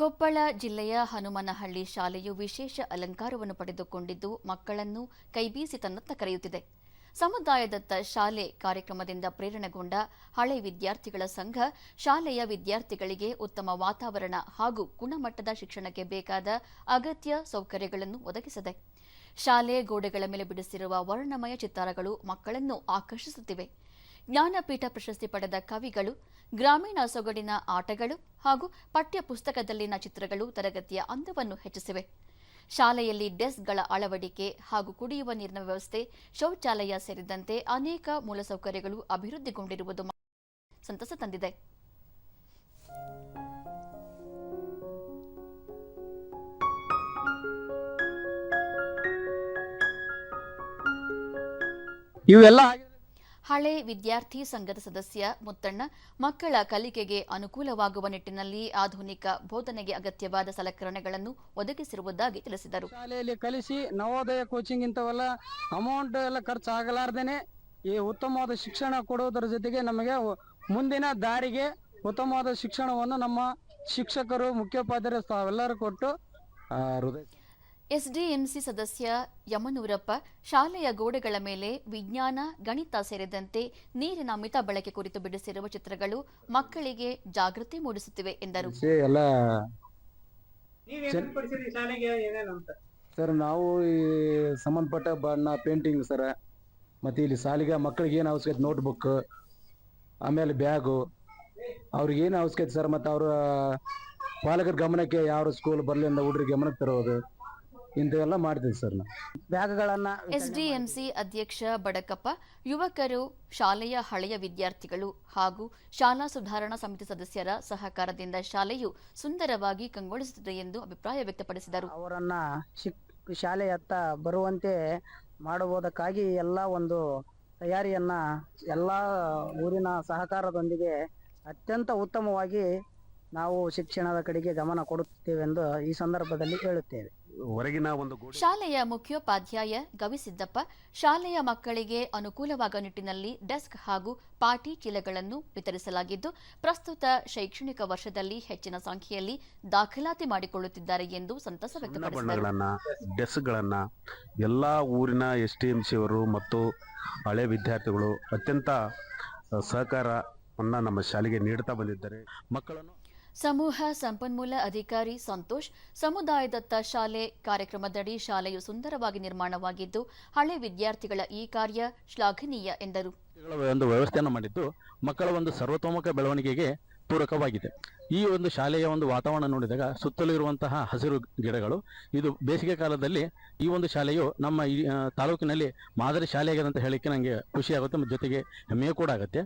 ಕೊಪ್ಪಳ ಜಿಲ್ಲೆಯ ಹನುಮನಹಳ್ಳಿ ಶಾಲೆಯು ವಿಶೇಷ ಅಲಂಕಾರವನ್ನು ಪಡೆದುಕೊಂಡಿದ್ದು, ಮಕ್ಕಳನ್ನು ಕೈಬೀಸಿ ತನ್ನತ್ತ ಕರೆಯುತ್ತಿದೆ. ಸಮುದಾಯದತ್ತ ಶಾಲೆ ಕಾರ್ಯಕ್ರಮದಿಂದ ಪ್ರೇರಣೆಗೊಂಡ ಹಳೆ ವಿದ್ಯಾರ್ಥಿಗಳ ಸಂಘ, ಶಾಲೆಯ ವಿದ್ಯಾರ್ಥಿಗಳಿಗೆ ಉತ್ತಮ ವಾತಾವರಣ ಹಾಗೂ ಗುಣಮಟ್ಟದ ಶಿಕ್ಷಣಕ್ಕೆ ಬೇಕಾದ ಅಗತ್ಯ ಸೌಕರ್ಯಗಳನ್ನು ಒದಗಿಸಿದೆ. ಶಾಲೆ ಗೋಡೆಗಳ ಮೇಲೆ ಬಿಡಿಸಿರುವ ವರ್ಣಮಯ ಚಿತ್ತಾರಗಳು ಮಕ್ಕಳನ್ನು ಆಕರ್ಷಿಸುತ್ತಿವೆ. ಜ್ಞಾನಪೀಠ ಪ್ರಶಸ್ತಿ ಪಡೆದ ಕವಿಗಳು, ಗ್ರಾಮೀಣ ಸೊಗಡಿನ ಆಟಗಳು ಹಾಗೂ ಪಠ್ಯಪುಸ್ತಕದಲ್ಲಿನ ಚಿತ್ರಗಳು ತರಗತಿಯ ಅಂದವನ್ನು ಹೆಚ್ಚಿಸಿವೆ ಶಾಲೆಯಲ್ಲಿ ಡೆಸ್ಕ್ಗಳ ಅಳವಡಿಕೆ ಹಾಗೂ ಕುಡಿಯುವ ನೀರಿನ ವ್ಯವಸ್ಥೆ, ಶೌಚಾಲಯ ಸೇರಿದಂತೆ ಅನೇಕ ಮೂಲಸೌಕರ್ಯಗಳು ಅಭಿವೃದ್ಧಿಗೊಂಡಿರುವುದು ಸಂತಸ ತಂದಿದೆ ಇವೆಲ್ಲ. ಹಳೆ ವಿದ್ಯಾರ್ಥಿ ಸಂಘದ ಸದಸ್ಯ ಮುತ್ತಣ್ಣ ಮಕ್ಕಳ ಕಲಿಕೆಗೆ ಅನುಕೂಲವಾಗುವ ನಿಟ್ಟಿನಲ್ಲಿ ಆಧುನಿಕ ಬೋಧನೆಗೆ ಅಗತ್ಯವಾದ ಸಲಕರಣೆಗಳನ್ನು ಒದಗಿಸಿರುವುದಾಗಿ ತಿಳಿಸಿದರು. ಶಾಲೆಯಲ್ಲಿ ಕಲಿಸಿ ನವೋದಯ ಕೋಚಿಂಗ್ ಇಂಥವೆಲ್ಲ ಅಮೌಂಟ್ ಎಲ್ಲ ಖರ್ಚು ಆಗಲಾರ್ದೇನೆ ಈ ಉತ್ತಮವಾದ ಶಿಕ್ಷಣ ಕೊಡುವುದರ ಜೊತೆಗೆ ನಮಗೆ ಮುಂದಿನ ದಾರಿಗೆ ಉತ್ತಮವಾದ ಶಿಕ್ಷಣವನ್ನು ನಮ್ಮ ಶಿಕ್ಷಕರು, ಮುಖ್ಯೋಪಾಧ್ಯಾಯರು ತಾವೆಲ್ಲರೂ ಕೊಟ್ಟು ಹೃದಯ ಎಸ್ಡಿಎಂಸಿ ಸದಸ್ಯ ಯಮನೂರಪ್ಪ ಶಾಲೆಯ ಗೋಡೆಗಳ ಮೇಲೆ ವಿಜ್ಞಾನ ಗಣಿತ ಸೇರಿದಂತೆ ನೀರಿನ ಮಿತ ಬಳಕೆ ಕುರಿತು ಬಿಡಿಸಿರುವ ಚಿತ್ರಗಳು ಮಕ್ಕಳಿಗೆ ಜಾಗೃತಿ ಮೂಡಿಸುತ್ತಿವೆ ಎಂದರು. ಎಲ್ಲ ಸರ್ ನಾವು ಈ ಸಂಬಂಧಪಟ್ಟ ಬಣ್ಣ ಪೇಂಟಿಂಗ್ ಸರ್ ಮತ್ತೆ ಇಲ್ಲಿ ಸಾಲಿಗೆ ಮಕ್ಕಳಿಗೆ ಏನು ಅವಶ್ಯಕತೆ ನೋಟ್ಬುಕ್ ಆಮೇಲೆ ಬ್ಯಾಗು ಅವ್ರಿಗೆ ಏನು ಅವಶ್ಯಕತೆ ಸರ್ ಮತ್ತೆ ಅವರ ಪಾಲಕರ ಗಮನಕ್ಕೆ ಯಾರು ಸ್ಕೂಲ್ ಬರ್ಲಿಂದ ಹುಡುಗರಿಗೆ ಗಮನಕ್ಕೆ ತರೋದು? ಇಂಥವೆಲ್ಲ ಮಾಡ್ತೀವಿ ಸರ್ ನಾವು. ಎಂ ಎಸ್ಡಿಎಂಸಿ ಅಧ್ಯಕ್ಷ ಬಡಕಪ್ಪ ಯುವಕರು ಶಾಲೆಯ ಹಳೆಯ ವಿದ್ಯಾರ್ಥಿಗಳು ಹಾಗೂ ಶಾಲಾ ಸುಧಾರಣಾ ಸಮಿತಿ ಸದಸ್ಯರ ಸಹಕಾರದಿಂದ ಶಾಲೆಯು ಸುಂದರವಾಗಿ ಕಂಗೊಳಿಸುತ್ತದೆ ಎಂದು ಅಭಿಪ್ರಾಯ ವ್ಯಕ್ತಪಡಿಸಿದರು. ಅವರನ್ನ ಶಿಕ್ ಶಾಲೆಯತ್ತ ಬರುವಂತೆ ಮಾಡುವುದಕ್ಕಾಗಿ ಎಲ್ಲ ಒಂದು ತಯಾರಿಯನ್ನ ಎಲ್ಲ ಊರಿನ ಸಹಕಾರದೊಂದಿಗೆ ಅತ್ಯಂತ ಉತ್ತಮವಾಗಿ ನಾವು ಶಿಕ್ಷಣದ ಕಡೆಗೆ ಗಮನ ಕೊಡುತ್ತೇವೆಂದು ಈ ಸಂದರ್ಭದಲ್ಲಿ ಹೇಳುತ್ತೇವೆ. ಹೊರಗಿನ ಒಂದು ಶಾಲೆಯ ಮುಖ್ಯೋಪಾಧ್ಯಾಯ ಗವಿಸಿದ್ದಪ್ಪ ಶಾಲೆಯ ಮಕ್ಕಳಿಗೆ ಅನುಕೂಲವಾಗುವ ನಿಟ್ಟಿನಲ್ಲಿ ಡೆಸ್ಕ್ ಹಾಗೂ ಪಾಟಿ ಚೀಲಗಳನ್ನು ವಿತರಿಸಲಾಗಿದ್ದು ಪ್ರಸ್ತುತ ಶೈಕ್ಷಣಿಕ ವರ್ಷದಲ್ಲಿ ಹೆಚ್ಚಿನ ಸಂಖ್ಯೆಯಲ್ಲಿ ದಾಖಲಾತಿ ಮಾಡಿಕೊಳ್ಳುತ್ತಿದ್ದಾರೆ ಎಂದು ಸಂತಸ ಬಣ್ಣಗಳನ್ನ ಡೆಸ್ಕ್ಗಳನ್ನ ಎಲ್ಲಾ ಊರಿನ ಎಸ್ ಟಿ ಎಂ ಸಿ ಅವರು ಮತ್ತು ಹಳೆ ವಿದ್ಯಾರ್ಥಿಗಳು ಅತ್ಯಂತ ಸಹಕಾರವನ್ನು ನಮ್ಮ ಶಾಲೆಗೆ ನೀಡುತ್ತಾ ಬಂದಿದ್ದಾರೆ. ಮಕ್ಕಳನ್ನು ಸಮೂಹ ಸಂಪನ್ಮೂಲ ಅಧಿಕಾರಿ ಸಂತೋಷ್, ಸಮುದಾಯದತ್ತ ಶಾಲೆ ಕಾರ್ಯಕ್ರಮದಡಿ ಶಾಲೆಯು ಸುಂದರವಾಗಿ ನಿರ್ಮಾಣವಾಗಿದ್ದು, ಹಳೆ ವಿದ್ಯಾರ್ಥಿಗಳ ಈ ಕಾರ್ಯ ಶ್ಲಾಘನೀಯ ಎಂದರು. ಒಂದು ವ್ಯವಸ್ಥೆಯನ್ನು ಮಾಡಿದ್ದು, ಮಕ್ಕಳ ಒಂದು ಸರ್ವತೋಮುಖ ಬೆಳವಣಿಗೆಗೆ ಪೂರಕವಾಗಿದೆ. ಈ ಒಂದು ಶಾಲೆಯ ಒಂದು ವಾತಾವರಣ ನೋಡಿದಾಗ ಸುತ್ತಲೂ ಇರುವಂತಹ ಹಸಿರು ಗಿಡಗಳು, ಇದು ಬೇಸಿಗೆ ಕಾಲದಲ್ಲಿ ಈ ಒಂದು ಶಾಲೆಯು ನಮ್ಮ ಈ ತಾಲೂಕಿನಲ್ಲಿ ಮಾದರಿ ಶಾಲೆಯಾಗಿದೆ ಅಂತ ಹೇಳಿಕ್ಕೆ ನನಗೆ ಖುಷಿಯಾಗುತ್ತೆ ಜೊತೆಗೆ ಹೆಮ್ಮೆಯೂ ಕೂಡ ಆಗುತ್ತೆ.